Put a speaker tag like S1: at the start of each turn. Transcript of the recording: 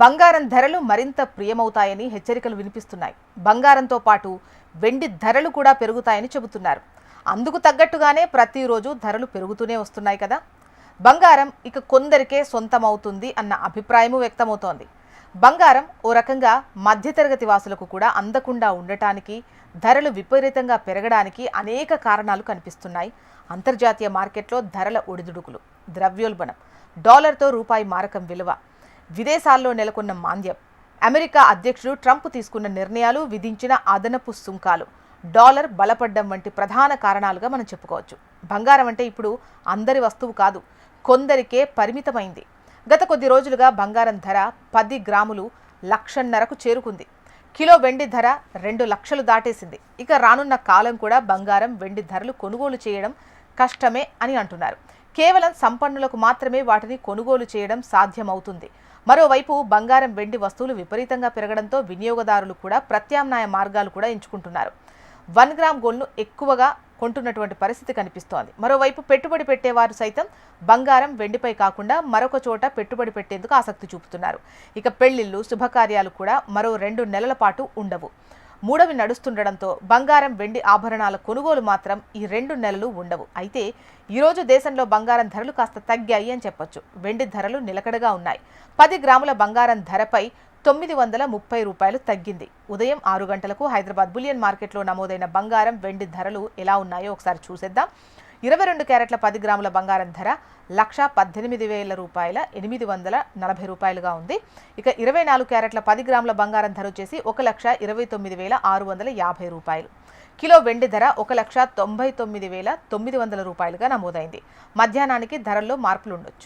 S1: బంగారం ధరలు మరింత ప్రియమవుతాయని హెచ్చరికలు వినిపిస్తున్నాయి. బంగారంతో పాటు వెండి ధరలు కూడా పెరుగుతాయని చెబుతున్నారు. అందుకు తగ్గట్టుగానే ప్రతిరోజు ధరలు పెరుగుతూనే వస్తున్నాయి కదా. బంగారం ఇక కొందరికే సొంతమవుతుంది అన్న అభిప్రాయము వ్యక్తమవుతోంది. బంగారం ఓ రకంగా మధ్యతరగతి వాసులకు కూడా అందకుండా ఉండటానికి ధరలు విపరీతంగా పెరగడానికి అనేక కారణాలు కనిపిస్తున్నాయి. అంతర్జాతీయ మార్కెట్లో ధరల ఒడిదుడుకులు ద్రవ్యోల్బణం డాలర్తో రూపాయి మారకం విలువ విదేశాల్లో నెలకొన్న మాంద్యం. అమెరికా అధ్యక్షుడు ట్రంప్ తీసుకున్న నిర్ణయాలు విధించిన అదనపు సుంకాలు. డాలర్ బలపడ్డం వంటి ప్రధాన కారణాలుగా మనం చెప్పుకోవచ్చు. బంగారం అంటే ఇప్పుడు అందరి వస్తువు కాదు కొందరికే పరిమితమైంది. గత కొద్ది రోజులుగా బంగారం ధర పది గ్రాములు లక్షన్నరకు చేరుకుంది. కిలో వెండి ధర రెండు లక్షలు దాటేసింది. ఇక రానున్న కాలం కూడా బంగారం వెండి ధరలు కొనుగోలు చేయడం కష్టమే అని అంటున్నారు. కేవలం సంపన్నులకు మాత్రమే వాటిని కొనుగోలు చేయడం సాధ్యమవుతుంది. మరోవైపు బంగారం వెండి వస్తువులు విపరీతంగా పెరగడంతో వినియోగదారులు కూడా ప్రత్యామ్నాయ మార్గాలు కూడా ఎంచుకుంటున్నారు. వన్ గ్రామ్ గోల్డ్ను ఎక్కువగా కొంటున్నటువంటి పరిస్థితి కనిపిస్తోంది. మరోవైపు పెట్టుబడి పెట్టేవారు సైతం బంగారం వెండిపై కాకుండా మరొక చోట పెట్టుబడి పెట్టేందుకు ఆసక్తి చూపుతున్నారు. ఇక పెళ్ళిళ్ళు శుభకార్యాలు కూడా మరో రెండు నెలల పాటు ఉండవు. మూడవి నడుస్తుండడంతో బంగారం వెండి ఆభరణాల కొనుగోలు మాత్రం ఈ రెండు నెలలు ఉండవు. అయితే ఈరోజు దేశంలో బంగారం ధరలు కాస్త తగ్గాయి అని చెప్పొచ్చు. వెండి ధరలు నిలకడగా ఉన్నాయి. పది గ్రాముల బంగారం ధరపై తొమ్మిది వందల ముప్పై రూపాయలు తగ్గింది. ఉదయం ఆరు గంటలకు హైదరాబాద్ బులియన్ మార్కెట్లో నమోదైన బంగారం వెండి ధరలు ఎలా ఉన్నాయో ఒకసారి చూసేద్దాం. ఇరవై రెండు క్యారెట్ల పది గ్రాముల బంగారం ధర లక్ష పద్దెనిమిది వేల రూపాయల ఎనిమిది వందల నలభై రూపాయలుగా ఉంది. ఇక ఇరవై నాలుగు క్యారెట్ల పది గ్రాముల బంగారం ధర వచ్చేసి ఒక లక్ష ఇరవై తొమ్మిది వేల ఆరు వందల యాభై రూపాయలు. కిలో వెండి ధర ఒక లక్ష తొంభై తొమ్మిది వేల తొమ్మిది వందల రూపాయలుగా నమోదైంది. మధ్యాహ్నానికి ధరల్లో మార్పులు ఉండొచ్చు.